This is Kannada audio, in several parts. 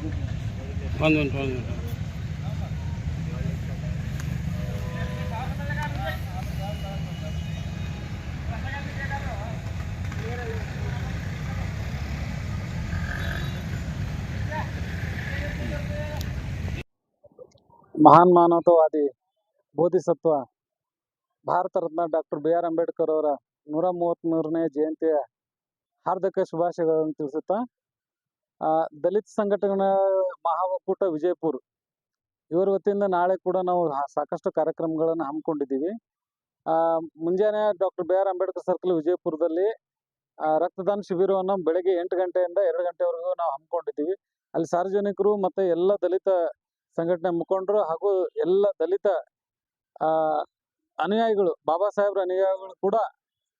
ಒಂದು ಮಿನಿಟ್ ಒಂದು ಮಿನಿಟ್ ಮಹಾನ್ ಮಾನವತಾವಾದಿ Bodhisattva Bharat Ratna doctor B R Ambedkar ಅವರ ನೂರ ಮೂವತ್ತ್ಮೂರನೇ ಜಯಂತಿಯ ಹಾರ್ದಿಕ ಶುಭಾಶಯಗಳನ್ನು ತಿಳಿಸುತ್ತಾ ಆ, ದಲಿತ ಸಂಘಟನೆಗಳ ಮಹಾ ಒಕ್ಕೂಟ ವಿಜಯಪುರ. ಇವರ ವತಿಯಿಂದ ನಾಳೆ ಕೂಡ ನಾವು ಸಾಕಷ್ಟು ಕಾರ್ಯಕ್ರಮಗಳನ್ನು ಹಮ್ಮಿಕೊಂಡಿದ್ದೀವಿ. ಆ, ಮುಂಜಾನೆ doctor B R Ambedkar circle ವಿಜಯಪುರದಲ್ಲಿ ಆ, ರಕ್ತದಾನ ಶಿಬಿರವನ್ನು ಬೆಳಗ್ಗೆ ಎಂಟು ಗಂಟೆಯಿಂದ ಎರಡು ಗಂಟೆವರೆಗೂ ನಾವು ಹಮ್ಮಿಕೊಂಡಿದ್ದೀವಿ. ಅಲ್ಲಿ ಸಾರ್ವಜನಿಕರು ಮತ್ತು ಎಲ್ಲ ದಲಿತ ಸಂಘಟನೆ ಮುಖಂಡರು ಹಾಗೂ ಎಲ್ಲ ದಲಿತ ಆ, ಅನುಯಾಯಿಗಳು ಬಾಬಾ ಸಾಹೇಬ್ರ ಅನುಯಾಯಿಗಳು ಕೂಡ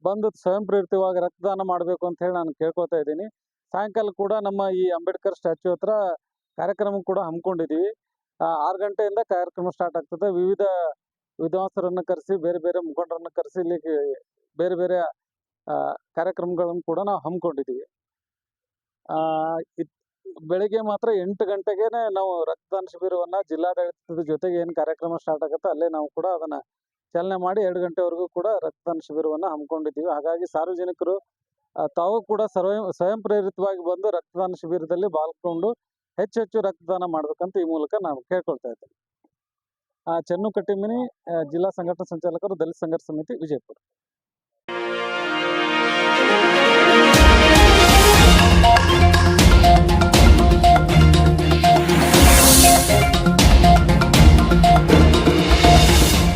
ಬಂದು ಸ್ವಯಂ ಪ್ರೇರಿತವಾಗಿ ರಕ್ತದಾನ ಮಾಡಬೇಕು ಅಂತ ಹೇಳಿ ನಾನು ಕೇಳ್ಕೊತಾ ಇದ್ದೀನಿ. ಸಾಯಂಕಾಲ ಕೂಡ ನಮ್ಮ ಈ ಅಂಬೇಡ್ಕರ್ ಸ್ಟ್ಯಾಚು ಹತ್ರ ಕಾರ್ಯಕ್ರಮ ಕೂಡ ಹಮ್ಮಿಕೊಂಡಿದ್ದೀವಿ ಆರು ಗಂಟೆಯಿಂದ ಕಾರ್ಯಕ್ರಮ ಸ್ಟಾರ್ಟ್ ಆಗ್ತದೆ. ವಿವಿಧ ವಿದ್ವಾಂಸರನ್ನು ಕರೆಸಿ, ಬೇರೆ ಬೇರೆ ಮುಖಂಡರನ್ನು ಕರೆಸಿ ಇಲ್ಲಿ ಬೇರೆ ಬೇರೆ ಕಾರ್ಯಕ್ರಮಗಳನ್ನು ಕೂಡ ನಾವು ಹಮ್ಮಿಕೊಂಡಿದ್ದೀವಿ ಬೆಳಿಗ್ಗೆ ಮಾತ್ರ ಎಂಟು ಗಂಟೆಗೆನೆ ನಾವು ರಕ್ತದಾನ ಶಿಬಿರವನ್ನ ಜಿಲ್ಲಾಡಳಿತದ ಜೊತೆಗೆ ಏನು ಕಾರ್ಯಕ್ರಮ ಸ್ಟಾರ್ಟ್ ಆಗುತ್ತೆ ಅಲ್ಲೇ ನಾವು ಕೂಡ ಅದನ್ನ ಚಾಲನೆ ಮಾಡಿ ಎರಡು ಗಂಟೆವರೆಗೂ ಕೂಡ ರಕ್ತದಾನ ಶಿಬಿರವನ್ನ ಹಮ್ಮಿಕೊಂಡಿದ್ದೀವಿ ಹಾಗಾಗಿ ಸಾರ್ವಜನಿಕರು ತಾವು ಕೂಡ ಸ್ವಯಂ ಸ್ವಯಂ ಪ್ರೇರಿತವಾಗಿ ಬಂದು ರಕ್ತದಾನ ಶಿಬಿರದಲ್ಲಿ ಬಾಲ್ಕೊಂಡು ಹೆಚ್ಚು ಹೆಚ್ಚು ರಕ್ತದಾನ ಮಾಡ್ಬೇಕಂತ ಈ ಮೂಲಕ ನಾವು ಕೇಳ್ಕೊಳ್ತಾ ಇದ್ದೇವೆ. ಆ, ಚೆನ್ನು ಕಟ್ಟಿಮಿನಿ ಜಿಲ್ಲಾ ಸಂಘಟನಾ ಸಂಚಾಲಕರು ದಲಿತ ಸಂಘರ್ಷ ಸಮಿತಿ ವಿಜಯಪುರ.